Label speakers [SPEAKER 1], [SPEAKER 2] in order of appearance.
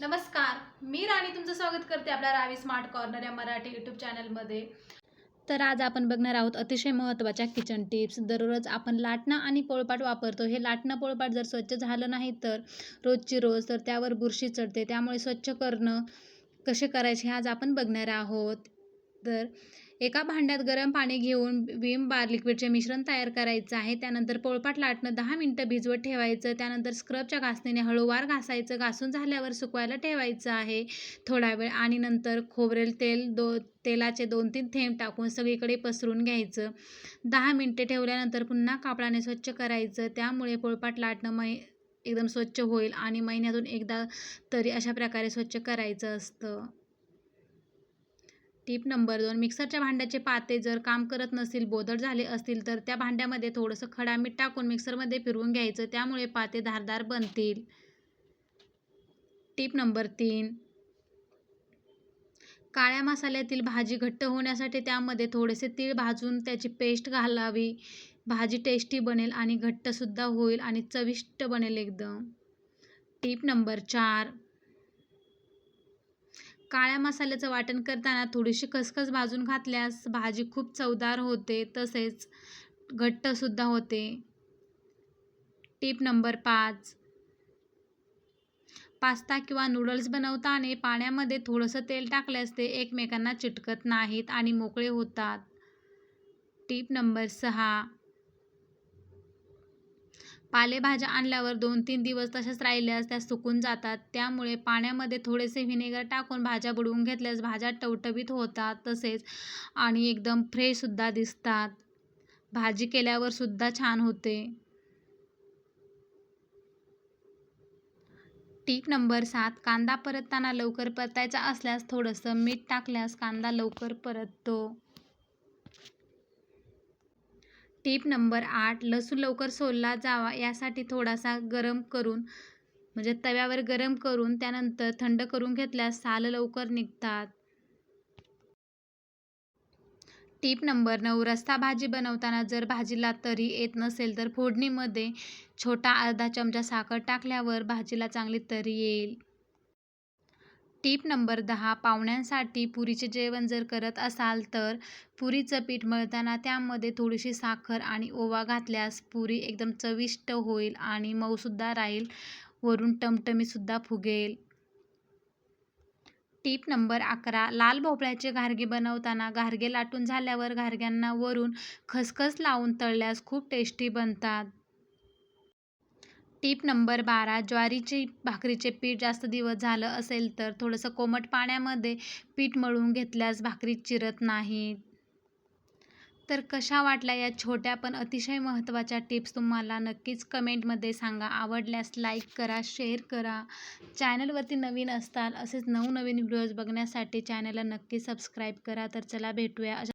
[SPEAKER 1] नमस्कार मी राणी तुमचं स्वागत करते आपल्या रावी स्मार्ट कॉर्नर या मराठी यूट्यूब चॅनलमध्ये तर आज आपण बघणार आहोत अतिशय महत्त्वाच्या किचन टिप्स दररोज आपण लाटणं आणि पोळपाट वापरतो. हे लाटणं पोळपाट जर स्वच्छ झालं नाही तर रोजची रोज तर त्यावर बुरशी चढते. त्यामुळे स्वच्छ करणं कसे करायचे हे आज आपण बघणार आहोत. तर एका भांड्यात गरम पाणी घेऊन विम बार लिक्विडचे मिश्रण तयार करायचं आहे. त्यानंतर पोळपाट लाटणं दहा मिनटं भिजवत ठेवायचं. त्यानंतर स्क्रबच्या घासणीने हळूवार घासायचं. घासून झाल्यावर सुकवायला ठेवायचं आहे. थोडा वेळ आणि नंतर खोबरेल तेल दो तेलाचे दोन तीन थेंब टाकून सगळीकडे पसरून घ्यायचं. दहा मिनटे ठेवल्यानंतर पुन्हा कापडाने स्वच्छ करायचं. त्यामुळे पोळपाट लाटणं मै एकदम स्वच्छ होईल आणि महिन्यातून एकदा तरी अशा प्रकारे स्वच्छ करायचं असतं. टीप नंबर दोन मिक्सरच्या भांड्याचे पाते जर काम करत नसतील बोदड झाले असतील तर त्या भांड्यामध्ये थोडंसं खडा मीठ टाकून मिक्सरमध्ये फिरवून घ्यायचं. त्यामुळे पाते धारदार बनतील. टीप नंबर तीन काळ्या मसाल्यातील भाजी घट्ट होण्यासाठी त्यामध्ये थोडेसे तीळ भाजून त्याची पेस्ट घालावी. भाजी टेस्टी बनेल आणि घट्टसुद्धा होईल आणि चविष्ट बनेल एकदम. टीप नंबर चार काळ्या मसाल्याचं वाटण करताना थोडीशी खसखस भाजून घातल्यास भाजी खूप चवदार होते तसेच घट्टसुद्धा होते. टीप नंबर पाच. पास्ता किंवा नूडल्स बनवताना पाण्यामध्ये थोडंसं तेल टाकल्यास ते एकमेकांना चिटकत नाहीत आणि मोकळे होतात. टीप नंबर सहा. पालेभाज्या आणल्यावर दोन तीन दिवस तशाच राहिल्यास त्या सुकून जातात. त्यामुळे पाण्यामध्ये थोडेसे व्हिनेगर टाकून भाज्या बुडवून घेतल्यास भाज्या टवटवीत होतात तसेच आणि एकदम फ्रेशसुद्धा दिसतात. भाजी केल्यावरसुद्धा छान होते. टीप नंबर सात कांदा परतताना लवकर परतायचा असल्यास थोडंसं मीठ टाकल्यास कांदा लवकर परततो. टीप नंबर आठ लसूण लवकर सोलला जावा यासाठी थोडासा गरम करून म्हणजे तव्यावर गरम करून त्यानंतर थंड करून घेतल्यास साल लवकर निघतात. टीप नंबर नऊ रस्ता भाजी बनवताना जर भाजीला तरी येत नसेल तर फोडणीमध्ये छोटा अर्धा चमचा साखर टाकल्यावर भाजीला चांगली तरी येईल. टीप नंबर दहा पाहुण्यांसाठी पुरीचे जेवण जर करत असाल तर पुरीचं पीठ मळताना त्यामध्ये थोडीशी साखर आणि ओवा घातल्यास पुरी एकदम चविष्ट होईल आणि मऊसुद्धा राहील. वरून टमटमीसुद्धा फुगेल. टीप नंबर अकरा लाल भोपळ्याचे घारगे बनवताना घारगे लाटून झाल्यावर घारग्यांना वरून खसखस लावून तळल्यास खूप टेस्टी बनतात. टीप नंबर बारा ज्वारीची भाकरीचे पीठ जास्त दिवस झालं असेल तर थोडंसं कोमट पाण्यामध्ये पीठ मळून घेतल्यास भाकरी चिरत नाही. तर कशा वाटल्या या छोट्या पण अतिशय महत्त्वाच्या टिप्स तुम्हाला नक्कीच कमेंटमध्ये सांगा. आवडल्यास लाईक करा शेअर करा. चॅनलवरती नवीन असताल असेच नवनवीन व्हिडिओज बघण्यासाठी चॅनलला नक्की सबस्क्राईब करा. तर चला भेटूया अशा